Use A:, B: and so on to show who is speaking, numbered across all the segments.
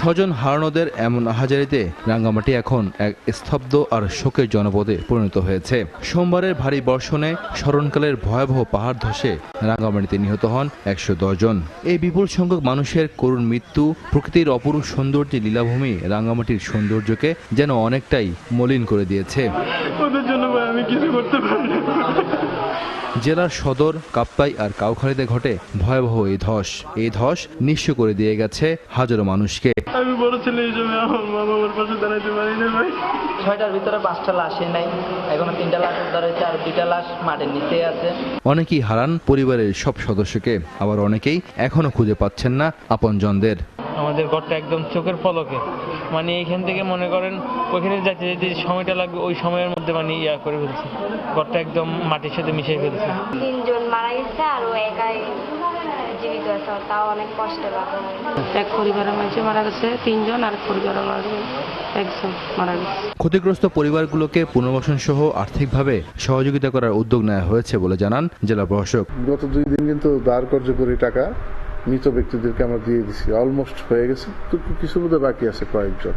A: স্বজন হারানোদের এমন আহাজারিতে রাঙ্গামাটি এখন এক স্তব্ধ আর শোকের জনপদে পরিণত হয়েছে। সোমবারের ভারী বর্ষণে স্মরণকালের ভয়াবহ পাহাড় ধসে রাঙ্গামাটিতে নিহত হন একশো জন। এই বিপুল সংখ্যক মানুষের করুণ মৃত্যু, প্রকৃতির অপরূপ সৌন্দর্যের লীলাভূমি রাঙ্গামাটির সৌন্দর্যকে যেন অনেকটাই মলিন করে দিয়েছে।
B: ওদের জন্য আমি কিছু করতে পারি
A: জেলার সদর কাপ্তাই আর কাউখালীতে ঘটে ভয়াবহ এই ধস। এই ধস নিঃস্ব করে দিয়ে গেছে হাজারো মানুষকে।
B: আমি বড় ছেলে হিসেবে আমার মা বাবার পাশে দাঁড়াইতে পারি না ভাই।
C: ছয়টার ভিতরে পাঁচটা লাশে নাই। এখনও তিনটা লাশ উদ্ধার হয়েছে আর দুইটা লাশ মাটির নিচে আছে।
A: অনেকেই হারান পরিবারের সব সদস্যকে। আবার অনেকেই এখনও খুঁজে পাচ্ছেন না আপনজনদের।
D: আমাদের ঘরটা একদম চোখের পলকে মানে এইখান থেকে মনে করেন ওইখানে যেতে যে সময়টা লাগবে ওই সময়ের মধ্যে মানে ইয়া করে ফেলছে। ঘরটা একদম মাটির সাথে মিশে ফেলছে।
E: তিনজন মারা গেছে আর ও একাই জীবিত আছে তাও অনেক কষ্ট লাগে
F: এক পরিবারের মানুষ মারা গেছে তিনজন আর পরিবারের মারা একজন মারা গেছে।
A: ক্ষতিগ্রস্ত পরিবারগুলোকে পুনর্বাসন সহ আর্থিকভাবে সহযোগিতা করার উদ্যোগ নেওয়া হয়েছে বলে জানান জেলা প্রশাসক।
G: গত দুই দিন কিন্তু দাঁড় কার্যকরী টাকা মৃত ব্যক্তিদেরকে আমরা দিয়ে দিছি। অলমোস্ট হয়ে গেছে। তো কিছু বোধহয় বাকি আছে কয়েকজন।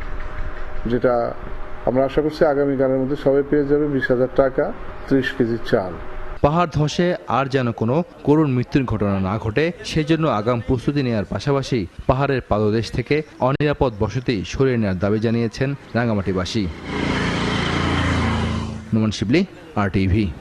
G: যেটা আমরা আশা করছি আগামীকালের মধ্যে সবাই পেয়ে যাবে। বিশ হাজার টাকা, ত্রিশ কেজি চাল।
A: পাহাড় ধসে আর যেন কোনো করুণ মৃত্যুর ঘটনা না ঘটে, সেজন্য আগাম প্রস্তুতি নেওয়ার পাশাপাশি পাহাড়ের পাদদেশ থেকে অনিরাপদ বসতি সরিয়ে নেওয়ার দাবি জানিয়েছেন রাঙ্গামাটিবাসী। Noman Shibli R TV